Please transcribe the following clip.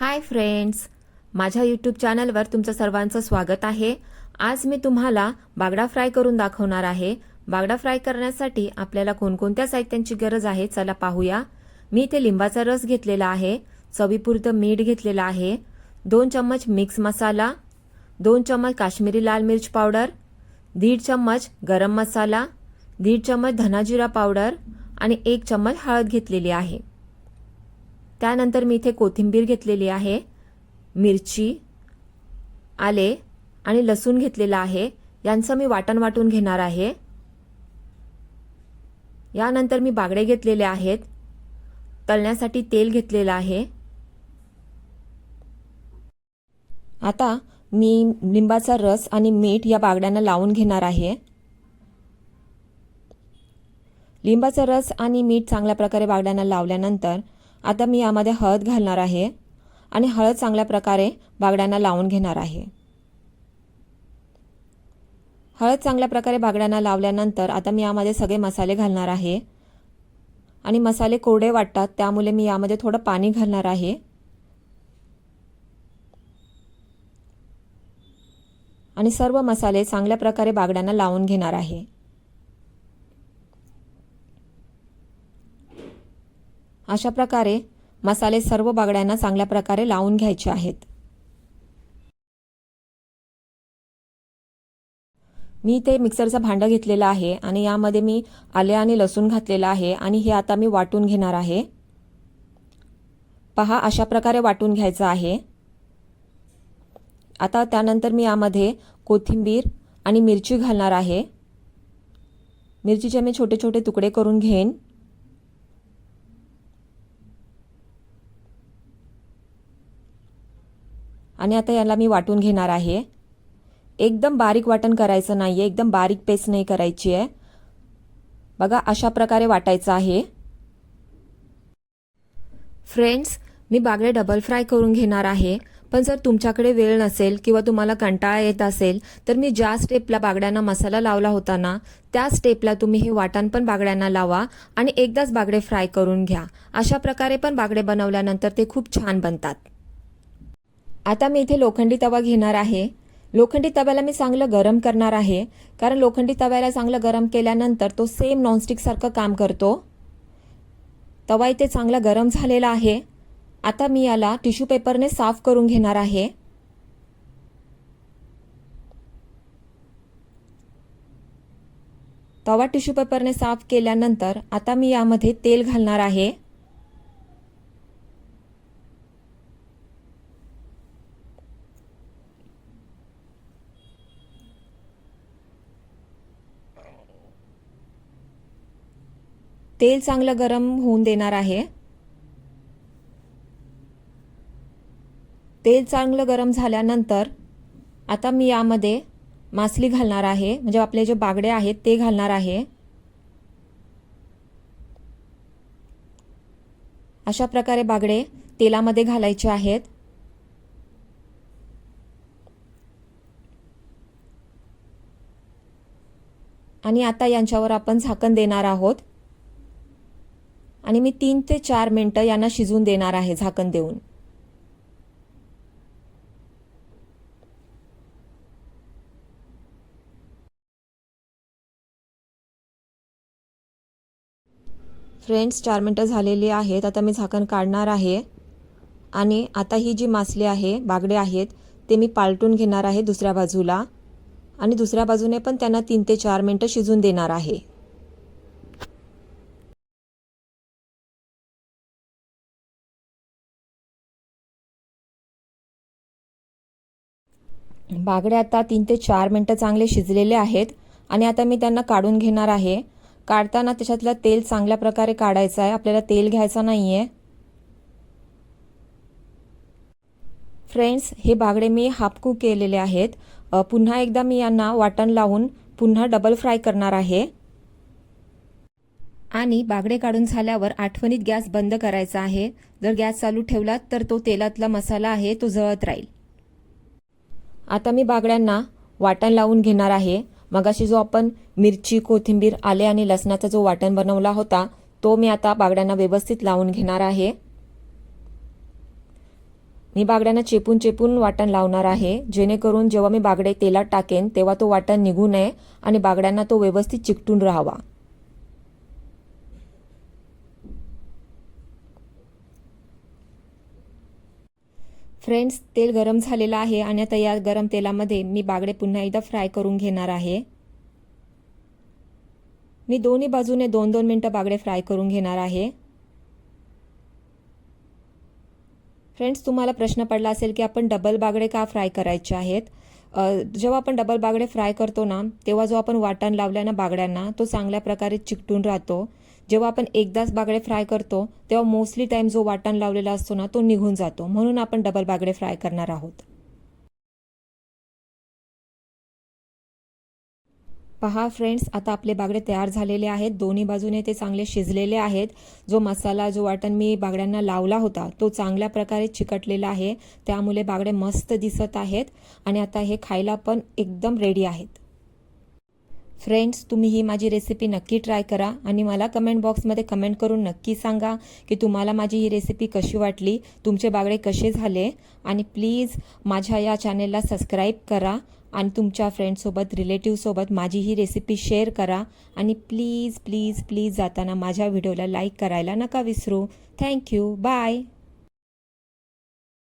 Hi friends माझ्या YouTube चॅनलवर तुमचं सर्वांचं स्वागत आहे. आज मी तुम्हाला बागडा फ्राय करून दाखवणार आहे. बागडा फ्राय करण्यासाठी आपल्याला कोणकोणत्या साहित्यांची गरज आहे चला पाहूया. मी इथे लिंबाचा रस घेतलेला आहे. चवीपुरतं मीठ घेतलेलं आहे. दोन चम्मच मिक्स मसाला. दोन चम्मच काश्मीरी लाल मिर्च पावडर. दीड चम्मच गरम मसाला. दीड चम्मच धनाजिरा पावडर. आणि एक चम्मच हळद घेतलेली आहे. त्यानंतर मी इथे कोथिंबीर घेतलेली आहे मिरची आले आणि लसूण घेतलेला आहे. यांचं मी वाटण वाटून घेणार आहे. यानंतर मी बागडे घेतलेले आहेत. तळण्यासाठी तेल घेतलेलं आहे. आता मी लिंबाचा रस आणि मीठ या बागड्यांना लावून घेणार आहे. लिंबाचा रस आणि मीठ चांगल्या प्रकारे बागड्यांना लावल्यानंतर आता मी यामध्ये हळद घालणार आहे आणि हळद चांगल्या प्रकारे बागड्यांना लावून घेणार आहे. हळद चांगल्या प्रकारे बागड्यांना लावल्यानंतर आता मी यामध्ये सगळे मसाले घालणार आहे. आणि मसाले कोरडे वाटतात त्यामुळे मी यामध्ये थोडं पाणी घालणार आहे. आणि सर्व मसाले चांगल्या प्रकारे बागड्यांना लावून घेणार आहे. अशा प्रकारे मसाले सर्व बागड्यांना चांगल्या प्रकारे लावून घ्यायचे आहेत. मी इथे मिक्सरचं भांडं घेतलेलं आहे आणि यामध्ये मी आले आणि लसूण घातलेलं आहे आणि हे आता मी वाटून घेणार आहे. पहा अशा प्रकारे वाटून घ्यायचं आहे. आता त्यानंतर मी यामध्ये कोथिंबीर आणि मिरची घालणार आहे. मिरचीचे मी छोटे छोटे तुकडे करून घेईन. आणि आता याला मी वाटून घेणार आहे. एकदम बारीक वाटण करायचं नाही आहे एकदम बारीक पेस्ट नाही करायची आहे. बघा अशा प्रकारे वाटायचं आहे. फ्रेंड्स मी बागडे डबल फ्राय करून घेणार आहे. पण जर तुमच्याकडे वेळ नसेल किंवा तुम्हाला कंटाळा येत असेल तर मी ज्या स्टेपला बागड्यांना मसाला लावला होता ना त्या स्टेपला तुम्ही हे वाटण पण बागड्यांना लावा आणि एकदाच बागडे फ्राय करून घ्या. अशा प्रकारे पण बागडे बनवल्यानंतर ते खूप छान बनतात. आता मी इथे लोखंडी तवा घेणार आहे. लोखंडी तव्याला मी चांगलं गरम करणार आहे. कारण लोखंडी तव्याला चांगलं गरम केल्यानंतर तो सेम नॉनस्टिकसारखं काम करतो. तवा इथे चांगला गरम झालेला आहे. आता मी याला टिश्यू पेपरने साफ करून घेणार आहे. तवा टिश्यू पेपरने साफ केल्यानंतर आता मी यामध्ये तेल घालणार आहे. तेल चांगलं गरम होऊन देणार आहे. तेल चांगलं गरम झाल्यानंतर आता मी यामध्ये मासली घालणार आहे. म्हणजे आपले जे बागडे आहेत ते घालणार आहे. अशा प्रकारे बागडे तेलामध्ये घालायचे आहेत. आणि आता यांच्यावर आपण झाकण देणार आहोत. आणि मी तीन ते चार मिनटं यांना शिजवून देणार आहे झाकण देऊन. फ्रेंड्स चार मिनटं झालेली आहेत. आता मी झाकण काढणार आहे. आणि आता ही जी मासली आहे बागडे आहेत ते मी पालटून घेणार आहे दुसऱ्या बाजूला. आणि दुसऱ्या बाजूने पण त्यांना तीन ते चार मिनटं शिजून देणार आहे. बागडे आता तीन ते चार मिनटं चांगले शिजलेले आहेत आणि आता मी त्यांना काढून घेणार आहे. काढताना त्याच्यातलं तेल चांगल्या प्रकारे काढायचं आहे. आपल्याला तेल घ्यायचं नाही आहे फ्रेंड्स हे बागडे मी हापकू केलेले आहेत. पुन्हा एकदा मी यांना वाटण लावून पुन्हा डबल फ्राय करणार आहे. आणि बागडे काढून झाल्यावर आठवणीत गॅस बंद करायचा आहे. जर गॅस चालू ठेवला तर तो तेलातला मसाला आहे तो जळत राहील. आता मी बागड्यांना वाटण लावून घेणार आहे. मगाशी जो आपण मिरची कोथिंबीर आले आणि लसणाचा जो वाटण बनवला होता तो मी आता बागड्यांना व्यवस्थित लावून घेणार आहे. मी बागड्यांना चेपून चेपून वाटण लावणार आहे. जेणेकरून जेव्हा मी बागडे तेलात टाकेन तेव्हा तो वाटण निघू नये आणि बागड्यांना तो व्यवस्थित चिकटून राहावा. फ्रेंड्स तेल गरम झालेलं आहे आणि आता या गरम तेलामध्ये मी बागडे पुन्हा एकदा फ्राय करून घेणार आहे. मी दोन्ही बाजूने दोन दोन मिनटं बागडे फ्राय करून घेणार आहे. फ्रेंड्स तुम्हाला प्रश्न पडला असेल की आपण डबल बागडे का फ्राय करायचे आहेत? जेव्हा आपण डबल बागडे फ्राय करतो ना तेव्हा जो आपण वाटण लावल्या ना बागड्यांना तो चांगल्या प्रकारे चिकटून राहतो. जेव्हा आपण एकदाच बागडे फ्राय करतो तेव्हा मोस्टली टाइम जो वाटण लावलेला असतो ना तो निघून जातो. म्हणून आपण डबल बागडे फ्राय करणार आहोत. पहा फ्रेंड्स आता आपले बागडे तयार झालेले आहेत. दोन्ही बाजूने ते चांगले शिजलेले आहेत. जो मसाला जो वाटण मी बागड्यांना लावला होता तो चांगल्या प्रकारे चिकटलेला आहे. त्यामुळे बागडे मस्त दिसत आहेत. आणि आता हे खायला पण एकदम रेडी आहेत. फ्रेंड्स तुम्ही ही माझी रेसिपी नक्की ट्राय करा आणि मला कमेंट बॉक्समध्ये कमेंट करून नक्की सांगा की तुम्हाला माझी ही रेसिपी कशी वाटली तुमचे बागडे कसे झाले आणि प्लीज माझ्या या चॅनेलला सबस्क्राईब करा आणि तुमच्या फ्रेंडसोबत रिलेटिव्हसोबत माझी ही रेसिपी शेअर करा आणि प्लीज प्लीज प्लीज जाताना माझ्या व्हिडिओला लाईक करायला नका विसरू. Thank you bye